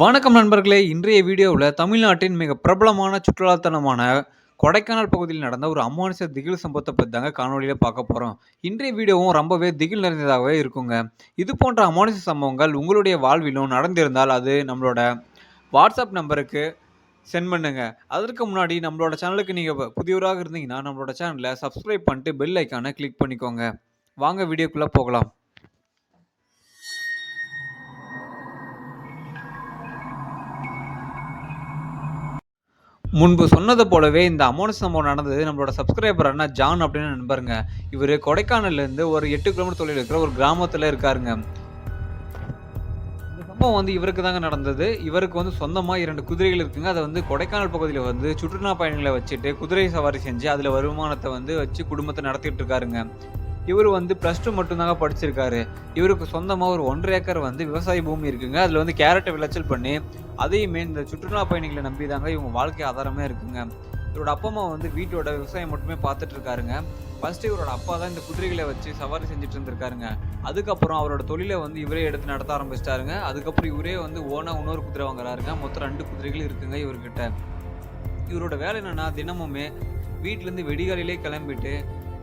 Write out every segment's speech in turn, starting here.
வணக்கம் நண்பர்களே! இன்றைய வீடியோவில் தமிழ்நாட்டின் மிக பிரபலமான சுற்றுலாத்தலமான கொடைக்கானல் பகுதியில் நடந்த ஒரு அமானுஷ திகில் சம்பவத்தை பற்றி தாங்க காணொலியில் பார்க்க போகிறோம் இன்றைய வீடியோவும் ரொம்பவே திகில் நிறைந்ததாகவே இருக்குங்க. இது போன்ற அமானுஷ சம்பவங்கள் உங்களுடைய வாழ்விலும் நடந்திருந்தால் அது நம்மளோட வாட்ஸ்அப் நம்பருக்கு சென்ட் பண்ணுங்க. அதற்கு முன்னாடி நம்மளோட சேனலுக்கு நீங்கள் புதியவராக இருந்தீங்கன்னா, நம்மளோட சேனலை சப்ஸ்கிரைப் பண்ணிட்டு பெல் ஐக்கானை கிளிக் பண்ணிக்கோங்க. வாங்க வீடியோக்குள்ளே போகலாம். முன்பு சொன்னது போலவே இந்த அமௌண்ட் சம்பவம் நடந்தது நம்மளோட சப்ஸ்கிரைபரான ஜான் அப்படின்னு நண்பருங்க. இவரு கொடைக்கானல்லேருந்து ஒரு எட்டு கிலோமீட்டர் தொலைவில இருக்கிற ஒரு கிராமத்தில் இருக்காருங்க. இந்த சம்பவம் வந்து இவருக்கு தாங்க நடந்தது. இவருக்கு வந்து சொந்தமாக இரண்டு குதிரைகள் இருக்குங்க. அதை வந்து கொடைக்கானல் பகுதியில் வந்து சுற்றுலா பயணிகளை வச்சுட்டு குதிரை சவாரி செஞ்சு, அதில் வருமானத்தை வந்து வச்சு குடும்பத்தை நடத்திட்டு இருக்காருங்க. இவர் வந்து ப்ளஸ் டூ மட்டும்தாங்க படிச்சிருக்காரு. இவருக்கு சொந்தமாக ஒரு 1 1/2 ஏக்கர் வந்து விவசாய பூமி இருக்குங்க. அதில் வந்து கேரட்டை விளைச்சல் பண்ணி, அதையுமே இந்த சுற்றுலா பயணிகளை நம்பி தாங்க இவங்க வாழ்க்கை ஆதாரமே இருக்குங்க. இவரோட அப்பா, அம்மா வந்து வீட்டோட விவசாயம் மட்டுமே பார்த்துட்டு இருக்காருங்க. ஃபர்ஸ்ட்டு இவரோட அப்பா தான் இந்த குதிரைகளை வச்சு சவாரி செஞ்சுட்டு இருந்திருக்காருங்க. அதுக்கப்புறம் அவரோட தொழிலை வந்து இவரே எடுத்து நடத்த ஆரம்பிச்சிட்டாருங்க அதுக்கப்புறம் இவரே வந்து ஓனா இன்னொரு குதிரை வாங்குறாருங்க. மொத்தம் ரெண்டு குதிரைகள் இருக்குங்க இவர்கிட்ட. இவரோட வேலை என்னன்னா, தினமுமே வீட்டிலேருந்து விடிகாலையிலே கிளம்பிட்டு,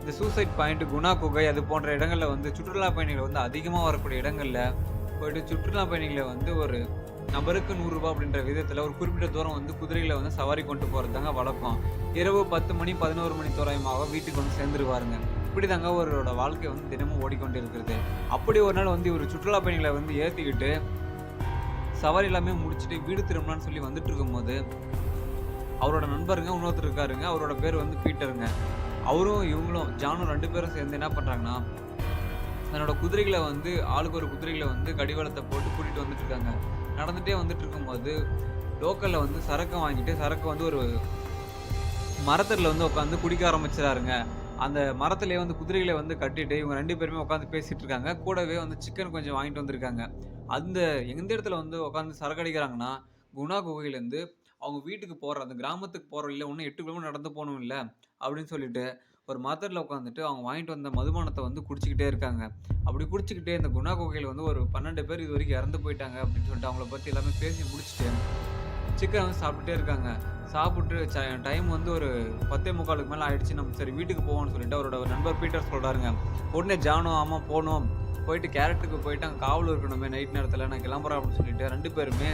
இந்த சூசைட் பாயிண்ட், குணா குகை அது போன்ற இடங்களில் வந்து சுற்றுலா பயணிகள் வந்து அதிகமாக வரக்கூடிய இடங்களில் போயிட்டு சுற்றுலா பயணிகளை வந்து ஒரு நபருக்கு நூறுரூபா அப்படின்ற விதத்தில் ஒரு குறிப்பிட்ட தூரம் வந்து குதிரைகளை வந்து சவாரி கொண்டு போகிறது தாங்க வழக்கம். இரவு 10 மணி, 11 மணி தோராயமாக வீட்டுக்கு வந்து சேர்ந்துருவாருங்க. இப்படி தாங்க அவரோட வாழ்க்கை வந்து தினமும் ஓடிக்கொண்டிருக்கிறது. அப்படி ஒரு நாள் வந்து இவர் சுற்றுலா பயணிகளை வந்து ஏற்றிக்கிட்டு சவாரி எல்லாமே முடிச்சுட்டு வீடு திரும்பலான்னு சொல்லி வந்துட்டு இருக்கும்போது, அவரோட நண்பருங்க இன்னொருத்தர் இருக்காருங்க. அவரோட பேர் வந்து பீட்டருங்க. அவரும் இவங்களும் ஜானும் ரெண்டு பேரும் சேர்ந்து என்ன பண்ணுறாங்கன்னா தன்னோட குதிரைகளை வந்து ஆளுக்கு ஒரு குதிரைகளை வந்து கடிவாளத்தை போட்டு கூட்டிகிட்டு வந்துட்டுருக்காங்க நடந்துகிட்டே வந்துட்டு இருக்கும்போது, லோக்கலில் வந்து சரக்கை வாங்கிட்டு, சரக்கு வந்து ஒரு மரத்தில் வந்து உட்காந்து குடிக்க ஆரம்பிச்சிடாருங்க அந்த மரத்துலேயே வந்து குதிரைகளை வந்து கட்டிட்டு, இவங்க ரெண்டு பேருமே உட்காந்து பேசிகிட்டு இருக்காங்க. கூடவே வந்து சிக்கன் கொஞ்சம் வாங்கிட்டு வந்திருக்காங்க. அந்த எந்த இடத்துல வந்து உட்காந்து சரக்கு அடிக்கிறாங்கன்னா, குணா குகையிலேருந்து அவங்க வீட்டுக்கு போகிற அந்த கிராமத்துக்கு போற இல்லை இன்னும் 8 கிலோமீட்டர் நடந்து போகணும் இல்லை அப்படின்னு சொல்லிட்டு ஒரு மரத்தடில உட்காந்துட்டு அவங்க வாங்கிட்டு வந்த மதுபானத்தை வந்து குடிச்சிக்கிட்டே இருக்காங்க. அப்படி குடிச்சிக்கிட்டே இந்த குணா குகையில் வந்து ஒரு 12 பேர் இது வரைக்கும் இறந்து போயிட்டாங்க அப்படின்னு சொல்லிட்டு அவங்கள பற்றி எல்லாமே பேசி முடிச்சுட்டு, சிக்கன் வந்து சாப்பிட்டுட்டே இருக்காங்க. சாப்பிட்டு ச டைம் வந்து ஒரு பத்தே முக்காலுக்கு மேலே ஆயிடுச்சு. நம்ம சரி வீட்டுக்கு போவோம்னு சொல்லிட்டு அவரோட நண்பர் பீட்டர் சொல்கிறாருங்க உடனே ஜானோ ஆமாம் போனோம் போயிட்டு கேரட்டுக்கு போயிட்டு அங்கே காவல் இருக்கணுமே நைட் நேரத்தில் நான் கிளம்புறேன் அப்படின்னு சொல்லிட்டு ரெண்டு பேருமே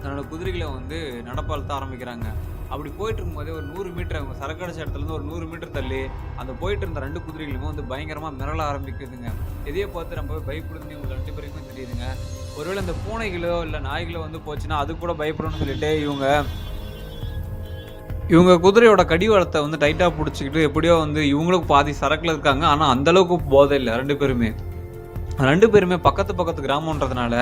தன்னோட குதிரைகளை வந்து நடப்பால்த்த ஆரம்பிக்கிறாங்க. அப்படி போயிட்டு இருக்கும்போதே ஒரு நூறு மீட்டர் அவங்க சரக்கு அடிச்ச இடத்துலருந்து ஒரு நூறு மீட்டர் தள்ளி, அந்த போயிட்டு இருந்த ரெண்டு குதிரைகளுமே வந்து பயங்கரமாக மிரள ஆரம்பிக்குதுங்க. இதையே பார்த்து ரொம்பவே பயப்படுதுன்னு இவங்க ரெண்டு பேருக்குமே தெரியுதுங்க. ஒருவேளை இந்த பூனைகளோ, இல்லை நாய்களோ வந்து போச்சுன்னா, அது கூட பயப்படணும்னு சொல்லிட்டு இவங்க இவங்க குதிரையோட கடிவாளத்தை வந்து டைட்டாக பிடிச்சிக்கிட்டு எப்படியோ வந்து இவங்களும் பாதி சரக்கில் இருக்காங்க. ஆனால் அந்த அளவுக்கு போதை இல்லை ரெண்டு பேருமே. ரெண்டு பேருமே பக்கத்து பக்கத்து கிராமன்றதுனால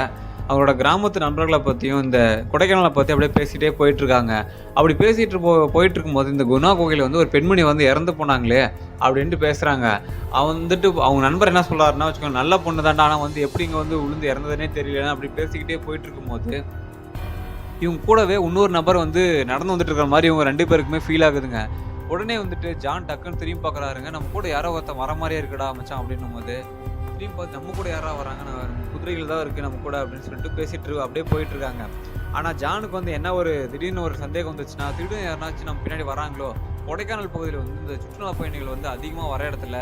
அவங்களோட கிராமத்து நண்பர்களை பற்றியும் இந்த கொடைக்கானலை பற்றி அப்படியே பேசிகிட்டே போயிட்டுருக்காங்க அப்படி பேசிகிட்டு போ போயிட்டு இருக்கும்போது, இந்த குணா குகையில வந்து ஒரு பெண்மணி வந்து இறந்து போனாங்களே அப்படின்ட்டு பேசுகிறாங்க அவன் வந்துட்டு அவங்க நண்பர் என்ன சொல்கிறாருன்னா வச்சுக்கோங்க, நல்ல பொண்ணு தான்டா. ஆனால் வந்து எப்படி இங்கே வந்து விழுந்து இறந்ததுன்னே தெரியல. அப்படி பேசிக்கிட்டே போயிட்டு இருக்கும்போது, இவங்க கூடவே இன்னொரு நபர் வந்து நடந்து வந்துட்டு இருக்கிற மாதிரி இவங்க ரெண்டு பேருக்குமே ஃபீல் ஆகுதுங்க. உடனே வந்துட்டு ஜான் டக்குன்னு திரும்பி பார்க்குறாருங்க. நம்ம கூட யாரோ ஒருத்தன் வர மாதிரியே இருக்குடா மச்சான் அப்படின்னும்போது, திரும்பி பார்த்து நம்ம கூட யார்றா வராங்க? நான் குதிரைகள் தான் இருக்குது நம்ம கூட அப்படின்னு சொல்லிட்டு பேசிட்டு அப்படியே போயிட்டு இருக்காங்க. ஆனால் ஜானுக்கு வந்து என்ன ஒரு திடீர்னு ஒரு சந்தேகம் வந்துச்சுன்னா, திடீர்னு யாருனாச்சும் நம்ம பின்னாடி வராங்களோ? கொடைக்கானல் பகுதியில் வந்து இந்த சுற்றுலா பயணிகள் வந்து அதிகமாக வர இடத்துல,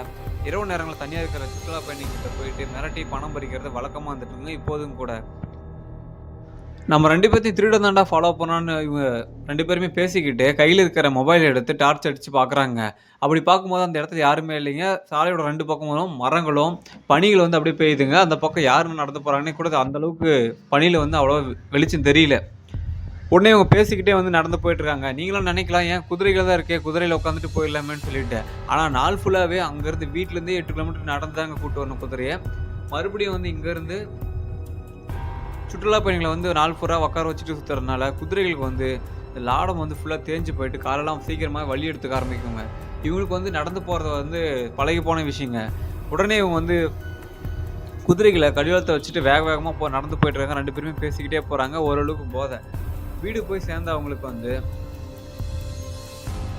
இரவு நேரங்களில் தனியாக இருக்கிற சுற்றுலா பயணிகள்கிட்ட போயிட்டு மிரட்டி பணம் பறிக்கிறது வழக்கமாக வந்துட்டு இருக்குங்க இப்போதும் கூட. நம்ம ரெண்டு பேர்த்தையும் திருடன் தாண்டா ஃபாலோ பண்ணான்னு இவங்க ரெண்டு பேருமே பேசிக்கிட்டு, கையில் இருக்கிற மொபைல் எடுத்து டார்ச் அடித்து பார்க்குறாங்க. அப்படி பார்க்கும்போது அந்த இடத்துல யாருமே இல்லைங்க. சாலையோட ரெண்டு பக்கமும் மரங்களும், பனிகள் வந்து அப்படியே பெய்யுதுங்க. அந்த பக்கம் யாருமே நடந்து போகிறாங்கன்னு கூட அந்த அளவுக்கு வந்து அவ்வளோ வெளிச்சம் தெரியல. உடனே இவங்க பேசிக்கிட்டே வந்து நடந்து போயிட்டுருக்காங்க நீங்களும் நினைக்கலாம், ஏன் குதிரைகள் தான் இருக்கே, குதிரையில் உட்காந்துட்டு போயிடலாமேன்னு சொல்லிட்டு. ஆனால் நாள் ஃபுல்லாகவே அங்கேருந்து வீட்லருந்தே 8 கிலோமீட்டர் நடந்து தாங்க கூட்டு வரணும் குதிரையை மறுபடியும் வந்து இங்கேருந்து சுற்றுலா பயணிகளை வந்து நாள் பூரா உட்கார வச்சுட்டு சுற்றுறதுனால குதிரைகளுக்கு வந்து லாடம் வந்து ஃபுல்லாக தேஞ்சு போயிட்டு காலெல்லாம் சீக்கிரமாக வழி எடுத்துக்க ஆரம்பிக்குங்க. இவங்களுக்கு வந்து நடந்து போகிறது வந்து பழகி போன விஷயங்க. உடனே இவங்க வந்து குதிரைகளை கடிவாளத்தை வச்சுட்டு வேக வேகமாக போ நடந்து போயிட்டுருக்காங்க ரெண்டு பேருமே பேசிக்கிட்டே போகிறாங்க ஓரளவுக்கு போதை. வீடு போய் சேர்ந்த அவங்களுக்கு வந்து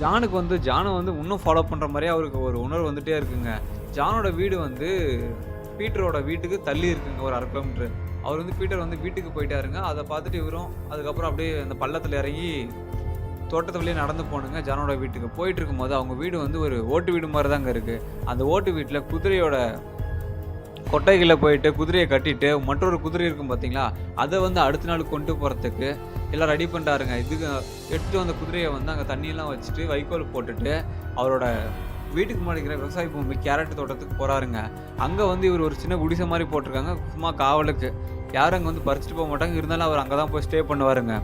ஜானுக்கு வந்து ஜானை வந்து இன்னும் ஃபாலோ பண்ணுற மாதிரியே அவருக்கு ஒரு உணர்வு வந்துகிட்டே இருக்குங்க. ஜானோட வீடு வந்து பீட்டரோட வீட்டுக்கு தள்ளி இருக்குங்க ஒரு அரை கிலோமீட்டர். அவர் வந்து பீட்டர் வந்து வீட்டுக்கு போயிட்டாருங்க. அதை பார்த்துட்டு இவரும் அதுக்கப்புறம் அப்படியே அந்த பள்ளத்தில் இறங்கி தோட்டத்து வழியே நடந்து போனுங்க ஜானோட வீட்டுக்கு. போயிட்டு இருக்கும்போது அவங்க வீடு வந்து ஒரு ஓட்டு வீடு மாதிரி தாங்க இருக்குது அந்த ஓட்டு வீட்டில் குதிரையோட கொட்டைகளில் போயிட்டு குதிரையை கட்டிட்டு மற்றொரு குதிரை இருக்கும் பார்த்தீங்களா? அதை வந்து அடுத்த நாள் கொண்டு போகிறதுக்கு எல்லாம் ரெடி பண்ணிட்டாருங்க. இதுக்கு எடுத்து வந்த குதிரையை வந்து அங்கே தண்ணியெல்லாம் வச்சுட்டு வைக்கோல் போட்டுட்டு அவரோட வீட்டுக்கு மாடிக்கிற விவசாய பூமி கேரட் தோட்டத்துக்கு போகிறாருங்க அங்கே வந்து இவர் ஒரு சின்ன குடிசை மாதிரி போட்டிருக்காங்க சும்மா காவலுக்கு. யாரும் அங்கே வந்து பறிச்சுட்டு போக மாட்டாங்க. இருந்தாலும் அவர் அங்கே தான் போய் ஸ்டே பண்ணுவாருங்க.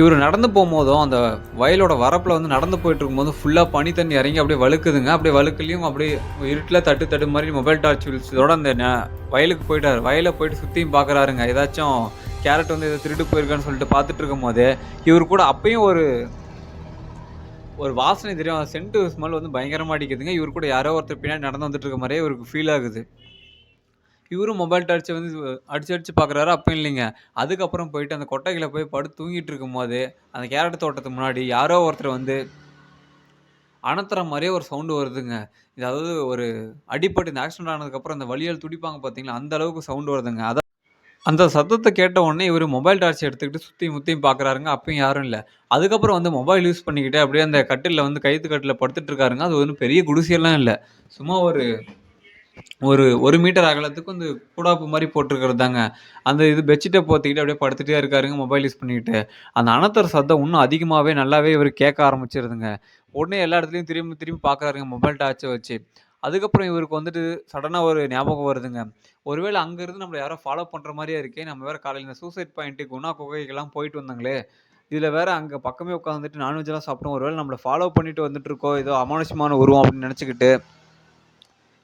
இவர் நடந்து போகும்போதும் அந்த வயலோட வரப்பில் வந்து நடந்து போயிட்டுருக்கும்போது ஃபுல்லாக பனி தண்ணி இறங்கி அப்படியே வழுக்குதுங்க. அப்படியே வழுக்கலையும் அப்படியே இருட்டில் தட்டு தட்டு மாதிரி மொபைல் டார்ச் வெளிச்சத்தோட அந்த வயலுக்கு போயிட்டார் வயலில் போயிட்டு சுற்றியும் பார்க்குறாருங்க. ஏதாச்சும் கேரட் வந்து எதோ திருட்டு போயிருக்கான்னு சொல்லிட்டு பார்த்துட்டு இருக்கும்போது, இவர் கூட அப்பயும் ஒரு ஒரு வாசனை தெரியும். சென்ட் ஸ்மெல் வந்து பயங்கரமா அடிக்குதுங்க. இவர் கூட யாரோ ஒருத்தர் பின்னாடி நடந்து வந்துட்டு இருக்க மாதிரியே இவருக்கு ஃபீல் ஆகுது. இவரும் மொபைல் டார்ச்ச வந்து அடிச்சு அடிச்சு பார்க்குறாரு. அப்போ இல்லைங்க. அதுக்கப்புறம் போயிட்டு அந்த கொட்டைகளை போய் படுத்து தூங்கிட்டு இருக்கும்போது, அந்த கேரட் தோட்டத்துக்கு முன்னாடி யாரோ ஒருத்தர் வந்து அணத்துற மாதிரியே ஒரு சவுண்டு வருதுங்க. அதாவது ஒரு அடிப்பட்டு இந்த ஆக்சிடென்ட் ஆனதுக்கப்புறம் அந்த வழியால் துடிப்பாங்க பார்த்தீங்களா? அந்த அளவுக்கு சவுண்டு வருதுங்க. அதான் அந்த சத்தத்தை கேட்ட உடனே இவர் மொபைல் டார்ச் எடுத்துக்கிட்டு சுற்றி முற்றியும் பார்க்குறாருங்க. அப்பயும் யாரும் இல்லை அதுக்கப்புறம் வந்து மொபைல் யூஸ் பண்ணிக்கிட்டு அப்படியே அந்த கட்டிலில் வந்து கயித்து கட்டில் படுத்துட்டு இருக்காருங்க. அது ஒன்றும் பெரிய குடிசையெல்லாம் இல்லை சும்மா ஒரு ஒரு ஒரு மீட்டர் அகலத்துக்கு வந்து கூடாப்பு மாதிரி போட்டிருக்கிறது தாங்க. அந்த இது பெட்ஷீட்டை போத்திக்கிட்டு அப்படியே படுத்துகிட்டே இருக்காருங்க மொபைல் யூஸ் பண்ணிக்கிட்டு. அந்த அனத்தர் சத்தம் இன்னும் அதிகமாகவே நல்லாவே இவர் கேட்க ஆரம்பிச்சிருதுங்க உடனே எல்லா இடத்துலையும் திரும்பி திரும்பி பார்க்குறாருங்க மொபைல் டார்ச்ச வச்சு. அதுக்கப்புறம் இவருக்கு வந்துட்டு சடனாக ஒரு ஞாபகம் வருதுங்க. ஒருவேளை அங்கேருந்து இருந்து யாரோ ஃபாலோ பண்ணுற மாதிரியே இருக்கே! நம்ம வேற காலையில் இந்த சூசைட் பாயிண்ட்டுக்கு குணா குகைக்கெல்லாம் போயிட்டு வந்தாங்களே இதில் வேறு அங்கே பக்கமே உட்காந்துட்டு நான்வெஜ்லாம் சாப்பிட்டோம். ஒருவேளை நம்மளை ஃபாலோ பண்ணிட்டு வந்துட்டுருக்கோ! ஏதோ அமானுஷமான உருவம் அப்படின்னு நினச்சிக்கிட்டு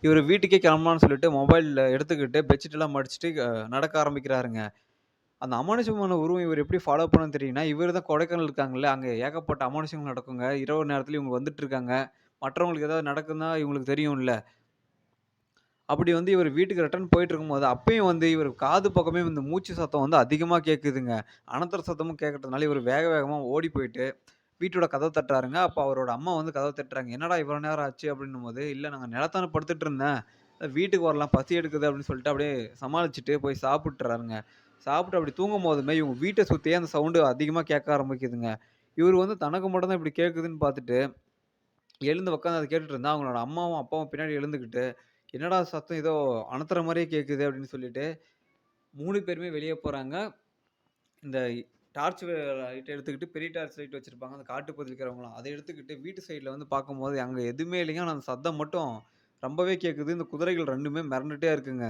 இவர் வீட்டுக்கே கிளம்பலான்னு சொல்லிட்டு மொபைலில் எடுத்துக்கிட்டு பெட்ஷீட்டெல்லாம் மடிச்சுட்டு நடக்க ஆரம்பிக்கிறாருங்க. அந்த அமானுஷ்யமான உருவம் இவர் எப்படி ஃபாலோ பண்ணும்னு தெரியும்னா, இவர் தான் கொடைக்கானல் இருக்காங்கல்ல, அங்கே ஏகப்பட்ட அமானுஷங்கள் நடக்குங்க. இரவு நேரத்தில் இவங்க வந்துட்டுருக்காங்க. மற்றவங்களுக்கு ஏதாவது நடக்குதுன்னா இவங்களுக்கு தெரியும்ல. அப்படி வந்து இவர் வீட்டுக்கு ரிட்டர்ன் போயிட்டுருக்கும்போது, அப்பயும் வந்து இவர் காது பக்கமே இந்த மூச்சு சத்தம் வந்து அதிகமாக கேட்குதுங்க. அனந்தர சத்தமும் கேட்கறதுனால இவர் வேக வேகமாக ஓடி போயிட்டு வீட்டோட கதவை தட்டுறாருங்க. அப்போ அவரோட அம்மா வந்து கதவை தட்டுறாங்க. "என்னடா இவ்வளோ நேரம் ஆச்சு?" அப்படின்னும் போது இல்லை நாங்கள் நிலத்தான படுத்துட்டு இருந்தேன். வீட்டுக்கு வரலாம் பசி எடுக்குது" அப்படின்னு சொல்லிட்டு அப்படியே சமாளிச்சுட்டு போய் சாப்பிட்றாருங்க சாப்பிட்டு அப்படி தூங்கும் போதுமே இவங்க வீட்டை சுற்றியே அந்த சவுண்டு அதிகமாக கேட்க ஆரம்பிக்குதுங்க. இவர் வந்து தனக்கு மட்டும் தான் இப்படி கேட்குதுன்னு பார்த்துட்டு, எழுந்து உட்காந்து அதை கேட்டுட்டு இருந்தா, அவங்களோட அம்மாவும், அப்பாவும் பின்னாடி எழுந்துக்கிட்டு, "என்னடா சத்தம் ஏதோ அனத்துற மாதிரியே கேட்குது" அப்படின்னு சொல்லிட்டு மூணு பேருமே வெளியே போகிறாங்க இந்த டார்ச் லைட் எடுத்துக்கிட்டு பெரிய டார்ச் லைட் வச்சுருப்பாங்க அந்த காட்டு பகுதியில அதை எடுத்துக்கிட்டு வீட்டு சைடில் வந்து பார்க்கும்போது, அங்கே எதுவுமே இல்லைங்க. அந்த சத்தம் மட்டும் ரொம்பவே கேட்குது. இந்த குதிரைகள் ரெண்டுமே மிரண்டுட்டே இருக்குங்க.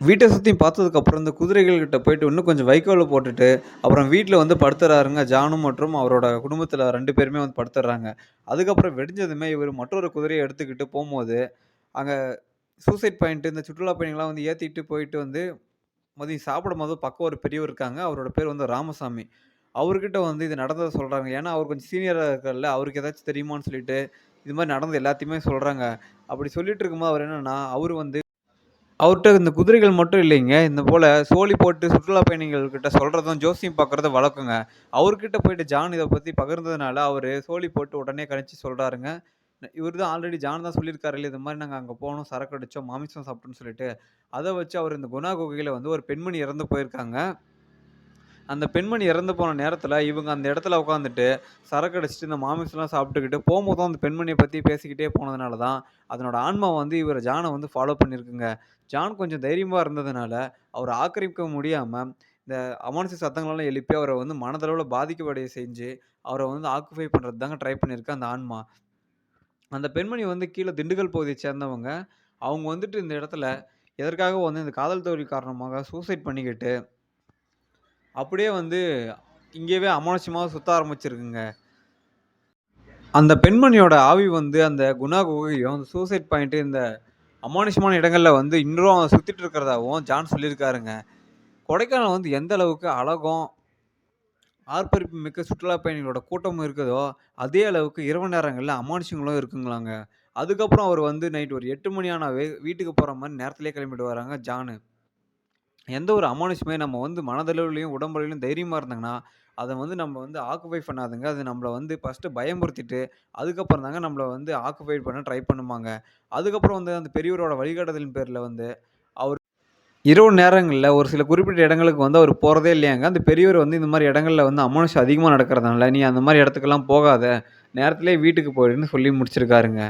வீட்டை சுற்றி பார்த்ததுக்கப்புறம் இந்த குதிரைகள் கிட்ட போயிட்டு இன்னும் கொஞ்சம் வைக்கோலை போட்டுட்டு, அப்புறம் வீட்டில் வந்து படுத்துறாருங்க. ஜானும் மற்றும் அவரோட குடும்பத்தில் ரெண்டு பேருமே வந்து படுத்துடுறாங்க. அதுக்கப்புறம் வெடிஞ்சதுமே இவர் மற்றொரு குதிரையை எடுத்துக்கிட்டு போகும்போது அங்கே சூசைட் பாயிண்ட்டு இந்த சுற்றுலா பயணிகள்லாம் வந்து ஏற்றிட்டு போயிட்டு வந்து மதியம் சாப்பிடும்போது பக்கம் ஒரு பெரியவர் இருக்காங்க. அவரோட பேர் வந்து ராமசாமி. அவர்கிட்ட வந்து இது நடந்ததை சொல்கிறாங்க ஏன்னா, அவர் கொஞ்சம் சீனியராக இருக்கார்ல. அவருக்கு ஏதாச்சும் தெரியுமான்னு சொல்லிட்டு, இது மாதிரி நடந்தது எல்லாத்தையுமே சொல்கிறாங்க அப்படி சொல்லிட்டு இருக்கும்போது அவர் என்னென்னா அவர் வந்து அவர்கிட்ட இந்த குதிரைகள் மட்டும் இல்லைங்க. இந்த போல் சோழி போட்டு சுற்றுலா பயணிகள் கிட்ட ஜோசியம் பார்க்குறதும் வழக்கங்க. அவர்கிட்ட போயிட்டு ஜான் இதை பற்றி பகிர்ந்ததுனால, அவர் சோழி போட்டு உடனே கணிச்சு சொல்கிறாருங்க இவர் தான் ஆல்ரெடி ஜான் தான் சொல்லியிருக்காருல்ல, இது மாதிரி நாங்கள் அங்கே போனோம், சரக்கு அடித்தோம் மாமிசம் சாப்பிட்டோன்னு சொல்லிட்டு. அதை வச்சு அவர் இந்த குணா குகையில் வந்து ஒரு பெண்மணி இறந்து போயிருக்காங்க. அந்த பெண்மணி இறந்து போன நேரத்தில் இவங்க அந்த இடத்துல உட்காந்துட்டு, சரக்கு அடிச்சுட்டு, இந்த மாமிசம்லாம் சாப்பிட்டுக்கிட்டு, போகும்போதும் அந்த பெண்மணியை பற்றி பேசிக்கிட்டே போனதுனால தான், அதனோட ஆன்மா வந்து இவரை ஜானை வந்து ஃபாலோ பண்ணியிருக்குங்க. ஜான் கொஞ்சம் தைரியமாக இருந்ததுனால, அவர் ஆக்கிரமிக்க முடியாமல் இந்த அமானுஷ்ய சத்தங்களெல்லாம் எழுப்பி, அவரை வந்து மனதளவில் பாதிக்கப்படைய செஞ்சு, அவரை வந்து ஆக்குஃபை பண்ணுறது தாங்க ட்ரை பண்ணியிருக்கு அந்த ஆன்மா. அந்த பெண்மணி வந்து கீழே திண்டுக்கல் பகுதியை சேர்ந்தவங்க. அவங்க வந்துட்டு இந்த இடத்துல எதற்காக வந்து இந்த காதல் தோல்வி காரணமாக சூசைட் பண்ணிக்கிட்டு அப்படியே வந்து இங்கேயே அமானுஷ்யமா சுத்த ஆரம்பிச்சிருக்குங்க. அந்த பெண்மணியோட ஆவி வந்து அந்த குணா குகையும், அந்த சூசைட் பாயிண்ட் இந்த அமானுஷ்யமான இடங்கள்ல வந்து இன்றும் சுத்திட்டு இருக்கிறதாவும் ஜான் சொல்லியிருக்காருங்க. கொடைக்கானல் வந்து எந்த அளவுக்கு அழகும், ஆர்ப்பரிப்பு மிக்க சுற்றுலா பயணிகளோட கூட்டமும் இருக்குதோ, அதே அளவுக்கு இரவு நேரங்கள்ல அமானுஷங்களும் இருக்குங்களாங்க. அதுக்கப்புறம் அவர் வந்து நைட் ஒரு 8 மணி ஆனாவே வீட்டுக்கு போற மாரி நேரத்திலேயே கிளம்பிடுவாராங்க ஜானு. எந்த ஒரு அமானுஷமே நம்ம வந்து மனதளவிலயும், உடம்பளவிலும் தைரியமா இருந்தாங்கன்னா, அத வந்து நம்ம வந்து ஆக்குபை பண்ணாதுங்க. அது நம்மள வந்து ஃபர்ஸ்ட்டு பயமுறுத்திட்டு, அதுக்கப்புறம் தாங்க நம்மள வந்து ஆக்குபை பண்ண ட்ரை பண்ணுமாங்க. அதுக்கப்புறம் வந்து அந்த பெரியவரோட வழிகாட்டுதலின் பேர்ல வந்து, இரவு நேரங்களில் ஒரு சில குறிப்பிட்ட இடங்களுக்கு வந்து அவர் போகிறதே இல்லையாங்க. அந்த பெரியவர் வந்து இந்த மாதிரி இடங்களில் வந்து அமானுஷ்யம் அதிகமாக நடக்கிறதுனால, "நீ அந்த மாதிரி இடத்துக்கெல்லாம் போகாத. நேரத்திலே வீட்டுக்கு போயிடுன்னு" சொல்லி முடிச்சிருக்காருங்க.